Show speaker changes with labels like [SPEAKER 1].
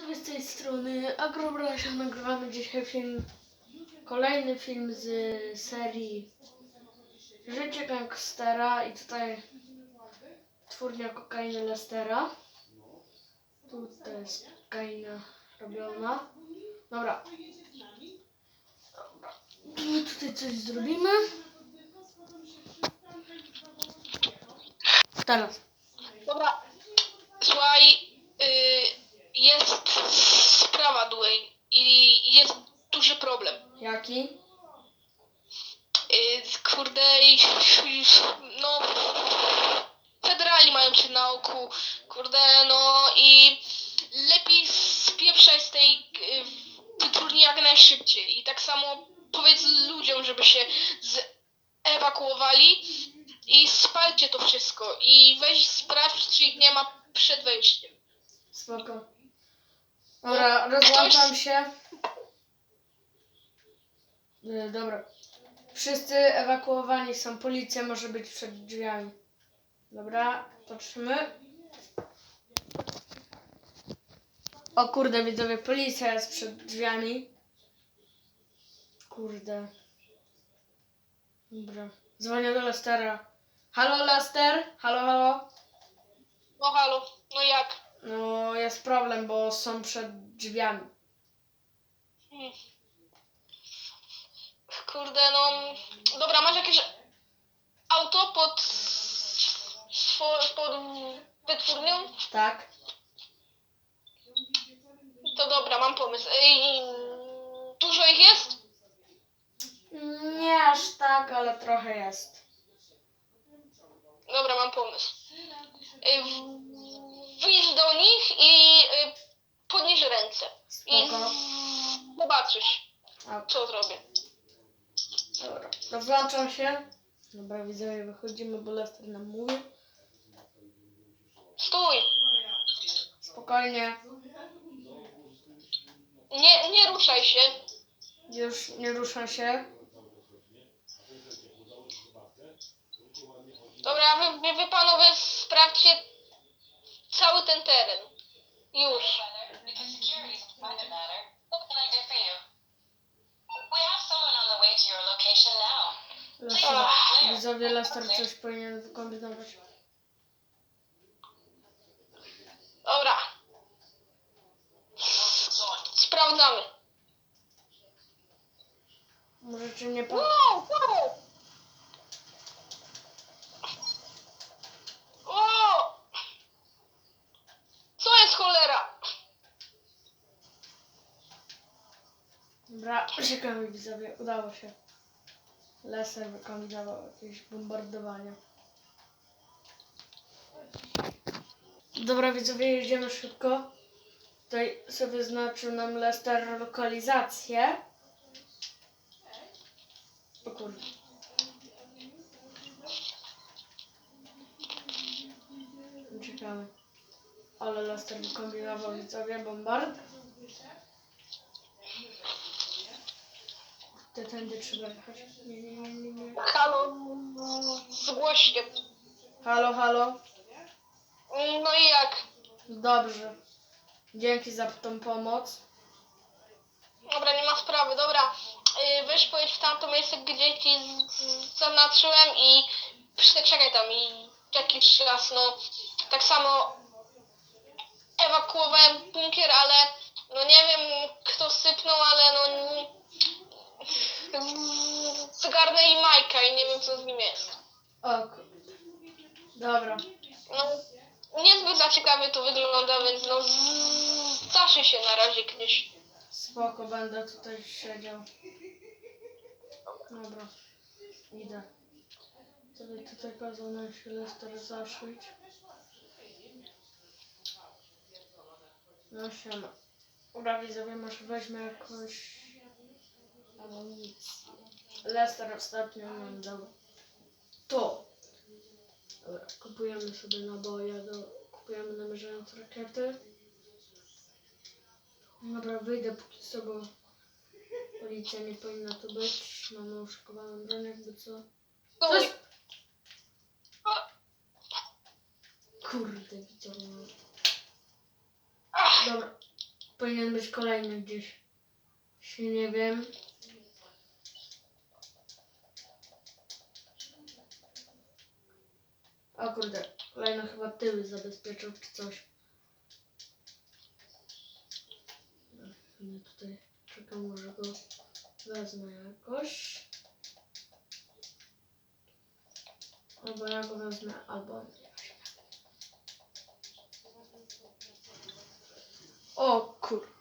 [SPEAKER 1] Z tej strony Agrobrasia nagrywamy dzisiaj film, kolejny film z serii Życie Gangstera i tutaj twórnia kokainy Lestera. Tutaj jest kokaina robiona. Dobra. Dobra. Tutaj coś zrobimy. Teraz.
[SPEAKER 2] Dobra, słuchaj, y, jest sprawa Dwayne i jest duży problem.
[SPEAKER 1] Jaki?
[SPEAKER 2] Y, kurde, i- no, federalni mają cię na oku, kurde, no i lepiej spieprzać z tej y, wytwórni jak najszybciej. I tak samo powiedz ludziom, żeby się zewakuowali i spalcie to wszystko i weź sprawdź, czy ich nie ma przed wejściem.
[SPEAKER 1] Spoko. Dobra, rozłączam się. Y, Dobra. Wszyscy ewakuowani są. Policja może być przed drzwiami. Dobra, patrzymy. O kurde, widzowie, policja jest przed drzwiami. Kurde. Dobra. Dzwonię do Lestera. Halo, Lester? Halo, halo?
[SPEAKER 2] No halo, no jak?
[SPEAKER 1] No, jest problem, bo są przed drzwiami.
[SPEAKER 2] Hmm. Kurde, no. Dobra, masz jakieś auto pod. swo- pod wytwórnią?
[SPEAKER 1] Tak?
[SPEAKER 2] To dobra, mam pomysł. Ej, dużo ich jest?
[SPEAKER 1] Nie aż tak, ale trochę jest.
[SPEAKER 2] Dobra, mam pomysł. Ej, w- Wyjdź do nich i y, podnieś ręce. I
[SPEAKER 1] Spoko.
[SPEAKER 2] zobaczysz,
[SPEAKER 1] A,
[SPEAKER 2] co zrobię.
[SPEAKER 1] Dobra. Rozłączam się. Dobra, widzowie, wychodzimy, bo Lester nam mówi.
[SPEAKER 2] Stój!
[SPEAKER 1] Spokojnie.
[SPEAKER 2] Nie, nie ruszaj się.
[SPEAKER 1] Już nie ruszam się.
[SPEAKER 2] Dobra, wy, wy, wy panowie sprawdźcie
[SPEAKER 1] Lester, widzowie, Lester coś powinien wykombinować.
[SPEAKER 2] Dobra. Sprawdzamy.
[SPEAKER 1] Możecie mnie po...
[SPEAKER 2] Wow, wow. O! Co jest cholera?
[SPEAKER 1] Dobra, uciekamy, widzowie. Udało się. Lester wykombinował jakieś bombardowanie. Dobra, widzowie, jedziemy szybko. Tutaj sobie znaczył nam Lester lokalizację. O kurde. Uciekamy. Ale Lester wykombinował, widzowie, bombard. Tędy trzeba jechać. Nie, nie, nie, nie, nie.
[SPEAKER 2] Halo, zgłoś się.
[SPEAKER 1] Halo, halo.
[SPEAKER 2] No i jak?
[SPEAKER 1] Dobrze. Dzięki za tą pomoc.
[SPEAKER 2] Dobra, nie ma sprawy, dobra. Yy, weź pojedź w tamto miejsce, gdzie ci z- z- zaznaczyłem i czekaj tam i jakiś raz, no tak samo ewakuowałem bunkier, ale no nie wiem kto sypnął, ale no zgarnę i Majka i nie wiem co z nim jest.
[SPEAKER 1] O kurde. Dobra.
[SPEAKER 2] No niezbyt za ciekawie to wygląda, więc no z- zaszy się na razie gdzieś.
[SPEAKER 1] Spoko, będę tutaj siedział. Dobra. Idę. Sobie tutaj kazał nam się Lester zaszyć. No siema. Dobra, widzowie, może weźmie jakąś. Lester ostatnio nam dał to. Dobra, kupujemy sobie naboje do... Kupujemy namierzające rakiety. Dobra, wyjdę póki co, bo policja nie powinna tu być. Mamy uszykowaną broń, jakby co.
[SPEAKER 2] Stój.
[SPEAKER 1] Kurde, widzowie. no.
[SPEAKER 2] Ach,
[SPEAKER 1] Dobra. powinien być kolejny gdzieś. Jeśli nie wiem. O kurde, kolejny chyba tyły zabezpieczył czy coś. Nie tutaj czekam, może go wezmę jakoś. Albo ja go wezmę, albo. O kur...